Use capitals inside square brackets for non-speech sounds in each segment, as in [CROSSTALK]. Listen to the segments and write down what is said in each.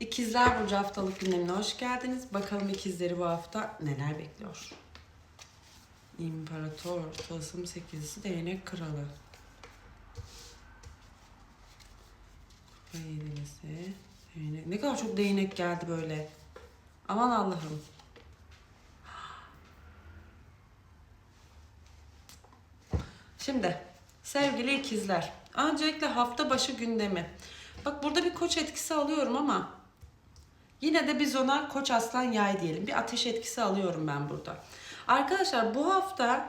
İkizler Burcu haftalık gündemine hoş geldiniz. Bakalım ikizleri bu hafta neler bekliyor? İmparator, Tılsım sekizisi, değnek kralı. Kupa yedilisi, değnek. Ne kadar çok değnek geldi böyle. Aman Allah'ım. Şimdi sevgili ikizler. Öncelikle hafta başı gündemi. Bak burada bir koç etkisi alıyorum ama yine de biz ona koç aslan yay diyelim. Bir ateş etkisi alıyorum ben burada. Arkadaşlar bu hafta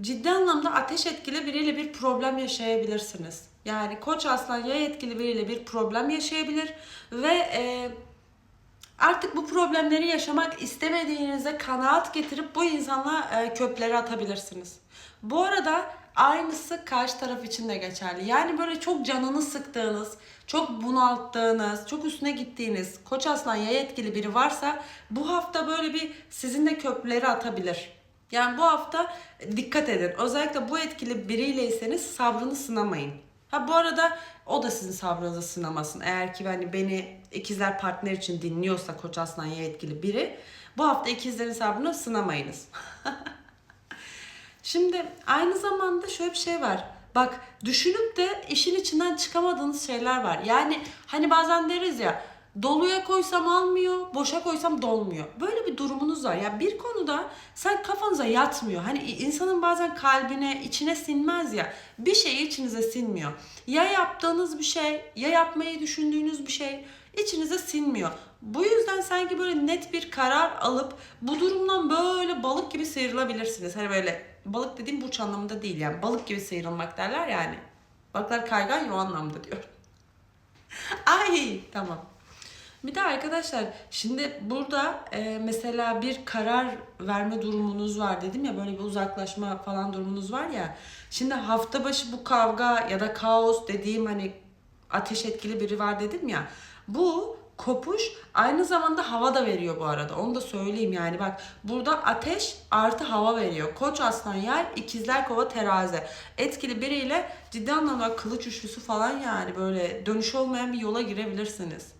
ciddi anlamda ateş etkili biriyle bir problem yaşayabilirsiniz. Yani koç aslan yay etkili biriyle bir problem yaşayabilir ve e, artık bu problemleri yaşamak istemediğinize kanaat getirip bu insanla e, kökleri atabilirsiniz. Bu arada aynısı karşı taraf için de geçerli. Yani böyle çok canını sıktığınız, çok bunalttığınız, çok üstüne gittiğiniz koç aslan yay etkili biri varsa bu hafta böyle bir sizinle köprüleri atabilir. Yani bu hafta dikkat edin. Özellikle bu etkili biriyleyseniz sabrını sınamayın. Ha bu arada o da sizin sabrınızı sınamasın. Eğer ki hani beni ikizler partner için dinliyorsa Koç Aslan Yay etkili biri bu hafta ikizlerin sabrını sınamayınız. [LAUGHS] Şimdi aynı zamanda şöyle bir şey var. Bak düşünüp de işin içinden çıkamadığınız şeyler var. Yani hani bazen deriz ya doluya koysam almıyor, boşa koysam dolmuyor. Böyle bir durumunuz var. Yani bir konuda sen kafanıza yatmıyor. Hani insanın bazen kalbine, içine sinmez ya. Bir şey içinize sinmiyor. Ya yaptığınız bir şey, ya yapmayı düşündüğünüz bir şey içinize sinmiyor. Bu yüzden sanki böyle net bir karar alıp bu durumdan böyle balık gibi sıyrılabilirsiniz. Hani böyle balık dediğim burç anlamında değil yani balık gibi sıyrılmak derler yani. Balıklar kaygan ya o anlamda diyor. [LAUGHS] Ay tamam. Bir de arkadaşlar şimdi burada e, mesela bir karar verme durumunuz var dedim ya böyle bir uzaklaşma falan durumunuz var ya. Şimdi hafta başı bu kavga ya da kaos dediğim hani ateş etkili biri var dedim ya. Bu kopuş aynı zamanda hava da veriyor bu arada. Onu da söyleyeyim yani bak burada ateş artı hava veriyor. Koç aslan yay, ikizler kova terazi. Etkili biriyle ciddi anlamda kılıç üçlüsü falan yani böyle dönüş olmayan bir yola girebilirsiniz.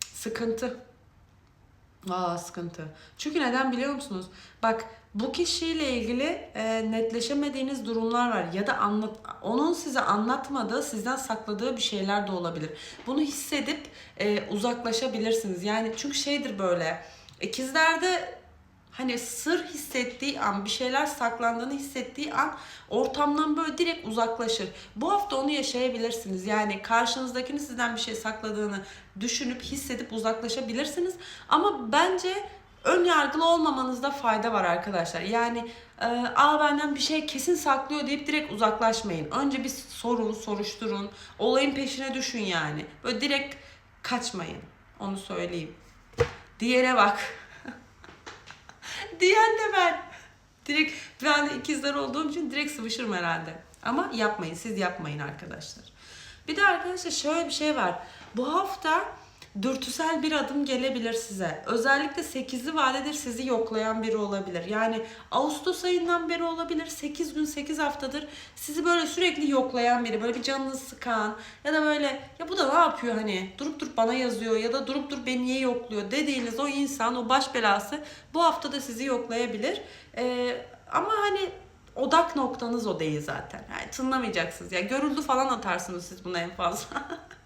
Sıkıntı. Aa sıkıntı. Çünkü neden biliyor musunuz? Bak bu kişiyle ilgili e, netleşemediğiniz durumlar var ya da anlat onun size anlatmadığı, sizden sakladığı bir şeyler de olabilir. Bunu hissedip e, uzaklaşabilirsiniz. Yani çünkü şeydir böyle. ikizlerde hani sır hissettiği an, bir şeyler saklandığını hissettiği an ortamdan böyle direkt uzaklaşır. Bu hafta onu yaşayabilirsiniz. Yani karşınızdakinin sizden bir şey sakladığını düşünüp hissedip uzaklaşabilirsiniz. Ama bence ön yargılı olmamanızda fayda var arkadaşlar. Yani e, aa benden bir şey kesin saklıyor deyip direkt uzaklaşmayın. Önce bir sorun, soruşturun. Olayın peşine düşün yani. Böyle direkt kaçmayın. Onu söyleyeyim. Diğere bak. Diyen de ben. Direkt ben de ikizler olduğum için direkt sıvışırım herhalde. Ama yapmayın. Siz yapmayın arkadaşlar. Bir de arkadaşlar şöyle bir şey var. Bu hafta dürtüsel bir adım gelebilir size. Özellikle 8'li vadedir sizi yoklayan biri olabilir. Yani Ağustos ayından beri olabilir. 8 gün 8 haftadır sizi böyle sürekli yoklayan biri. Böyle bir canınızı sıkan ya da böyle ya bu da ne yapıyor hani durup durup bana yazıyor ya da durup durup beni niye yokluyor dediğiniz o insan o baş belası bu hafta da sizi yoklayabilir. Ee, ama hani odak noktanız o değil zaten. Yani tınlamayacaksınız. Ya görüldü falan atarsınız siz buna en fazla. [LAUGHS]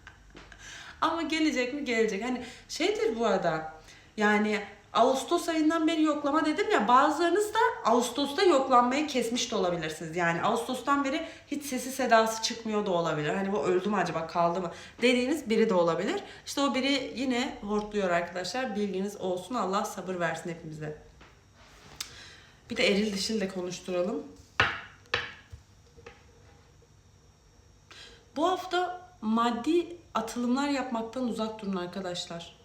Ama gelecek mi gelecek. Hani şeydir bu arada. Yani Ağustos ayından beri yoklama dedim ya bazılarınız da Ağustos'ta yoklanmayı kesmiş de olabilirsiniz. Yani Ağustos'tan beri hiç sesi sedası çıkmıyor da olabilir. Hani bu öldü mü acaba kaldı mı dediğiniz biri de olabilir. İşte o biri yine hortluyor arkadaşlar. Bilginiz olsun. Allah sabır versin hepimize. Bir de eril dişil de konuşturalım. Bu hafta maddi atılımlar yapmaktan uzak durun arkadaşlar.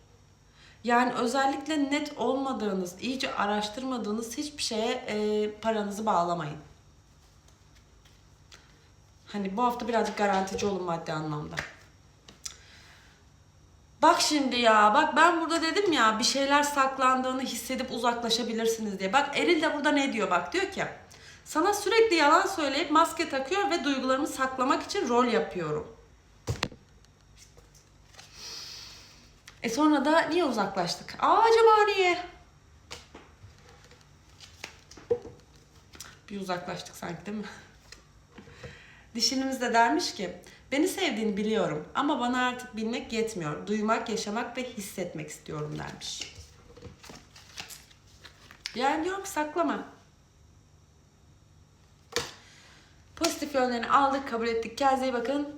Yani özellikle net olmadığınız, iyice araştırmadığınız hiçbir şeye e, paranızı bağlamayın. Hani bu hafta birazcık garantici olun maddi anlamda. Bak şimdi ya, bak ben burada dedim ya bir şeyler saklandığını hissedip uzaklaşabilirsiniz diye. Bak Eril de burada ne diyor bak diyor ki sana sürekli yalan söyleyip maske takıyor ve duygularımı saklamak için rol yapıyorum. E sonra da niye uzaklaştık? Aa acaba niye? Bir uzaklaştık sanki değil mi? Dişinimiz de dermiş ki beni sevdiğini biliyorum ama bana artık bilmek yetmiyor. Duymak, yaşamak ve hissetmek istiyorum dermiş. Yani yok saklama. Pozitif yönlerini aldık, kabul ettik. Kendinize iyi bakın.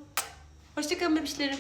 Hoşçakalın bebişlerim.